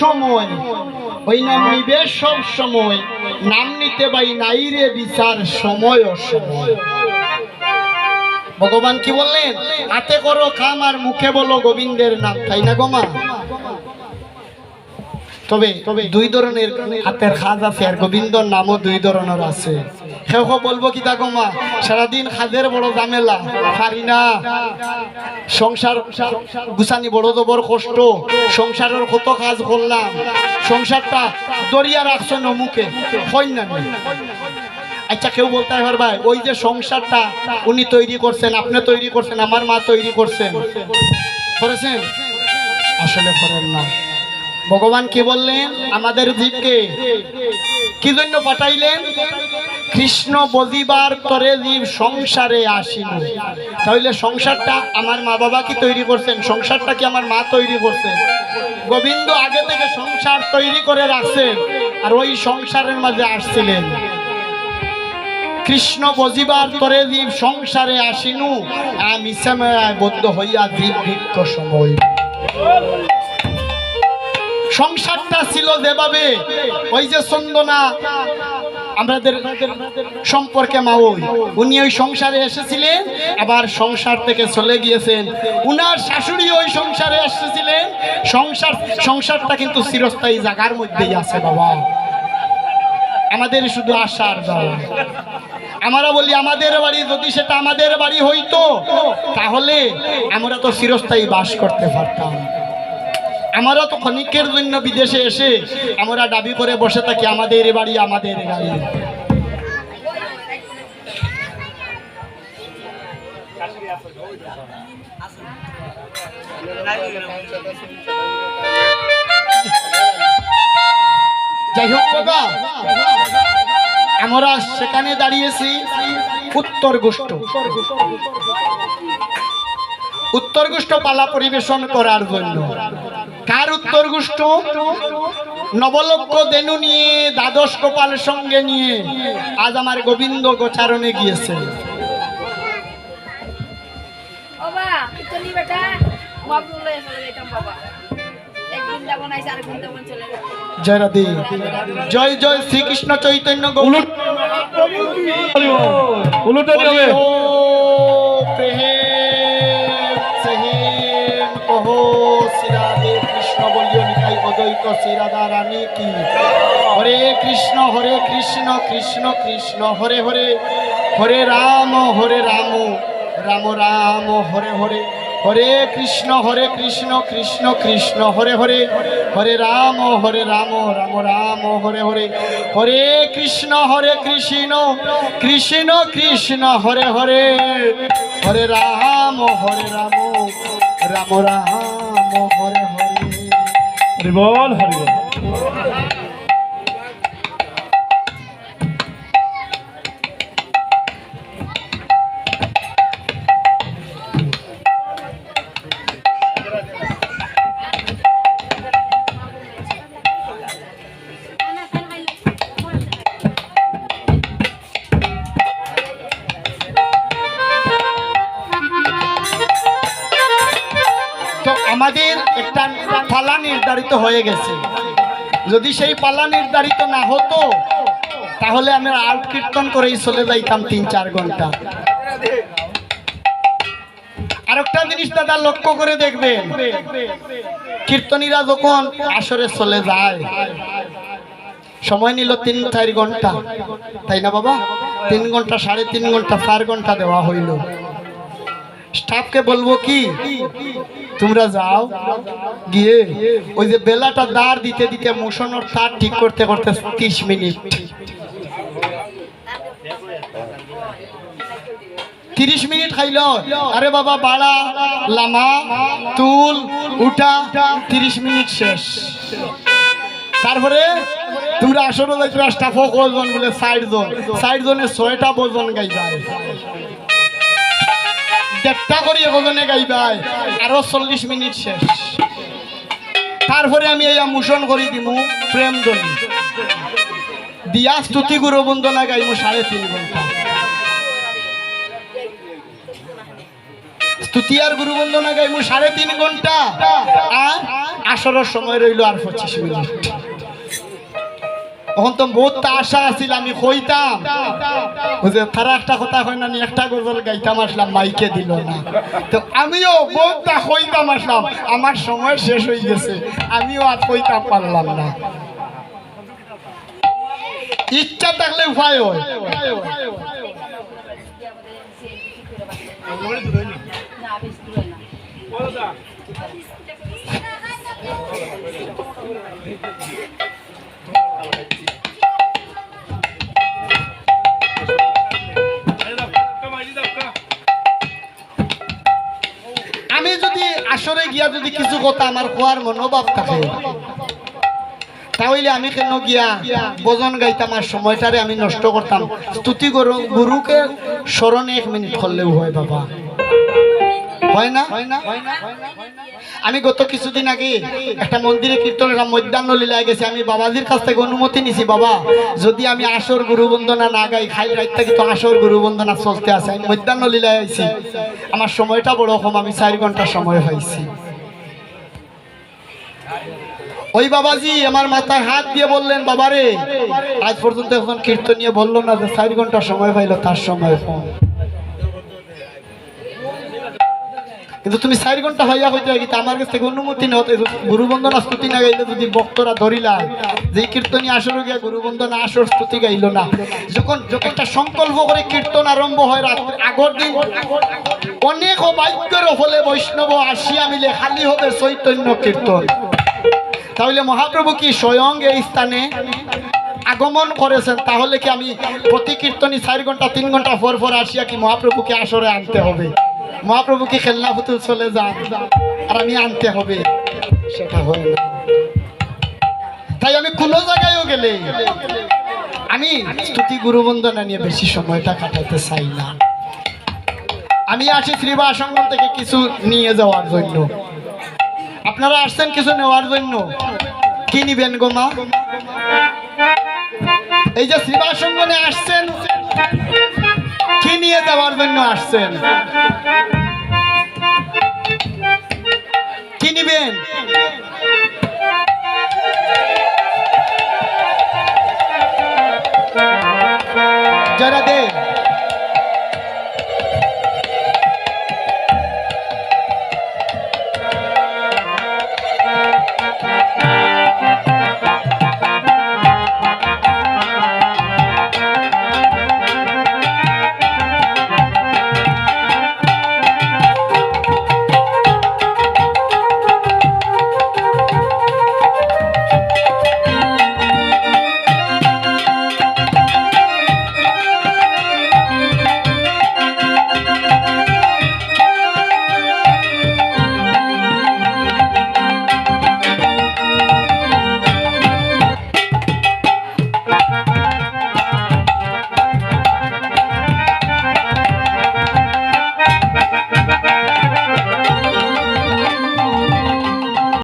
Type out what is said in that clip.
সময়। ওই নাম নিবে সব সময়। নাম নিতে পাই নাই রে বিচার সময়। ভগবান কি বললেন? হাতে করো কাম আর মুখে বলো গোবিন্দের নাম, তাই না গোমা তবে তবে দুই ধরনের হাতের খাজ আছে আর গোবিন্দর নামও দুই ধরনের আছে। সেও বলব কি তা গোমা সারাদিন খাজের বড় জামেলা পারি না। সংসার গুছানি বড় তো বড় কষ্ট, সংসারের কত কাজ করলাম। সংসারটা দরিয়া রাখছো নমুখে হয় না আচ্ছা কেউ বলতে হয় ভাই, ওই যে সংসারটা উনি তৈরি করছেন, আপনি তৈরি করছেন, আমার মা তৈরি করছেন। করেছেন? আসলে করেন না। ভগবান কি বললেন? আমাদের জীবকে। কি জন্য পাঠাইলেন? কৃষ্ণ বজিবার তরে জীব সংসারে আসিল। তাহলে সংসারটা আমার মা বাবা কি তৈরি করছেন? সংসারটা কি আমার মা তৈরি করছেন? গোবিন্দ আগে থেকে সংসার তৈরি করে রাখছেন আর ওই সংসারের মাঝে আসছিলেন। কৃষ্ণ বজিবার তরে জীব সংসারে আসিনু, আমি সেমায় বদ্ধ হইয়া জীব ভিক্ষ সময়। সংসারটা ছিল যেভাবে, ওই যে চন্দনা আমাদের সম্পর্কে মাওই উনি ওই সংসারে এসেছিলেন, আবার সংসার থেকে চলে গিয়েছেন। উনার শাশুড়ি ওই সংসারে এসেছিলেন, সংসার, সংসারটা কিন্তু চিরস্থায়ী জায়গার মধ্যেই আছে বাবা। আমাদের শুধু আশার দাও আমরা বলি, আমাদের বাড়ি যদি সেটা আমাদের বাড়ি হইতো, তাহলে আমরা তো চিরস্থায়ী বাস করতে পারতাম। আমরা তো ক্ষণিকের জন্য বিদেশে এসে আমরা দাবি করে বসে থাকি, আমাদের বাড়ি, আমাদের গাড়ি যাই হোক বাবা, আমরা সেখানে দাঁড়িয়েছি উত্তর গোষ্ঠ। উত্তর গোষ্ঠ পালা পরিবেশন করার জন্য। কার উত্তর গুষ্ট? নবলক্ষ দেনু নিয়ে দ্বাদশ গোপাল সঙ্গে নিয়ে। আজ আমার গোবিন্দ গোচারণে গিয়েছে। জয় রাধে জয় জয় শ্রীকৃষ্ণ চৈতন্য গৌর উলুটে অদ্বৈত শ্রীরাধা রানী কি? হরে কৃষ্ণ হরে কৃষ্ণ কৃষ্ণ কৃষ্ণ, হরে হরে। হরে রাম হরে রাম রাম রাম, হরে হরে। হরে কৃষ্ণ হরে কৃষ্ণ কৃষ্ণ কৃষ্ণ, হরে হরে। হরে রাম হরে রাম রাম রাম, হরে হরে। হরে কৃষ্ণ হরে কৃষ্ণ কৃষ্ণ কৃষ্ণ, হরে হরে। হরে রাম হরে রাম রাম রাম, হরে হরে। ¡Ribol! ¡Ribol! আমাদের একটা পালা নির্ধারিত হয়ে গেছে। যদি সেই পালা নির্ধারিত না হতো, তাহলে আমরা আউট কীর্তন করেই চলে যাইতাম তিন চার ঘণ্টা। আরেকটা জিনিস দাদা লক্ষ্য করে দেখবেন, কীর্তনীরা যখন আসরে চলে যায়, সময় নিল তিন চার ঘণ্টা। তাই না বাবা? তিন ঘণ্টা, সাড়ে তিন ঘণ্টা, চার ঘণ্টা দেওয়া হইল। স্টাফকে বলব কি, তোমরা যাও, গিয়ে ওই যে বেলাটা দাঁড় দিতে দিতে মোশনের তার ঠিক করতে করতে তিরিশ মিনিট। তিরিশ মিনিট খাইল। আরে বাবা, বাড়া, লামা, তুল, উঠা, তিরিশ মিনিট শেষ। তারপরে তোমরা আসলে তোমরা স্টাফ কজন বলে ষাট জন। ষাট জনে ছয়টা বজন গাইবাই দেড়টা করে এগোজনে গাইবাই। আরও চল্লিশ মিনিট শেষ। তারপরে আমি এই মোশন করে দিমু প্রেম দলি দিয়া স্তুতি গুরু বন্দনা গাইমু সাড়ে তিন ঘণ্টা। স্তুতি আর গুরু বন্দনা গাইমু সাড়ে তিন ঘণ্টা। আর আসরের সময় রইল আর পঁচিশ মিনিট। তখন তো বহুত আশা আছিল, আমি কইতাম। বুঝে তারা একটা কথা হয় না একটা গজল গাইতাম আসলাম, মাইকে দিল না। তো আমিও বহুতটা কইতাম আসলাম, আমার সময় শেষ হয়ে গেছে, আমিও আর কইতাম পারলাম না। ইচ্ছা থাকলে উপায় হয়। গিয়া যদি কিছু কথা আমার কোয়ার মনোভাব থাকে, তাহলে আমি কেন গিয়া বজন গাইতাম আর সময়টারে আমি নষ্ট করতাম স্তুতি করু গুরুকে স্মরণে এক মিনিট করলেও হয়, বাবা। হয় না? হয় না? আমি গত কিছুদিন আগে একটা মন্দিরে কীর্তনের মধ্যাহ্ন লীলায় গেছি। আমি বাবাজির কাছ থেকে অনুমতি নিছি, বাবা, যদি আমি আসর গুরু বন্দনা না গাই খাই রাত থেকে তো আসর গুরু বন্দনা চলতে আছে। আমি মধ্যাহ্ন লীলায় আইছি। আমার সময়টা বড় কম, আমি চার ঘণ্টা সময় পাইছি। ওই বাবাজি আমার মাথায় হাত দিয়ে বললেন, বাবারে, আজ পর্যন্ত এখন কীর্তনীয় বলল না যে চার ঘণ্টা সময় পাইলো, তার সময় কম। কিন্তু তুমি চার ঘণ্টা হইয়া হইতে কিন্তু আমার কাছ থেকে অনুমতি হতে গুরু বন্দনা স্তুতি না গাইলে যদি বক্তরা ধরিলা যে কীর্তনী আসর গিয়া গুরু বন্দনা আসর স্তুতি গাইল না। যখন একটা সংকল্প করে কীর্তন আরম্ভ হয় রাত্রে আগর দিন, অনেক অবাক্যের ফলে বৈষ্ণব আসিয়া মিলে খালি হবে চৈতন্য কীর্তন তাহলে মহাপ্রভু কি স্বয়ং এই স্থানে আগমন করেছেন? তাহলে কি আমি প্রতি কীর্তনী চার ঘণ্টা তিন ঘণ্টা পর পর আসিয়া কি মহাপ্রভুকে আসরে আনতে হবে? মহাপ্রভু কি খেলনা পুতুল চলে যান আর আমি আনতে হবে। সেটা হয় না। তাই আমি কোনো জায়গায়ও গেলে আমি স্তুতি গুরু বন্দনা নিয়ে বেশি সময়টা কাটাতে চাই না। আমি আসি শ্রীবাসঙ্গম থেকে কিছু নিয়ে যাওয়ার জন্য। আপনারা আসছেন কিছু নেওয়ার জন্য? কি নিবেন গো মা? এই যে শ্রীবাসঙ্গনে আসছেন কি নিয়ে যাওয়ার জন্য আসছেন? কি নিবেন?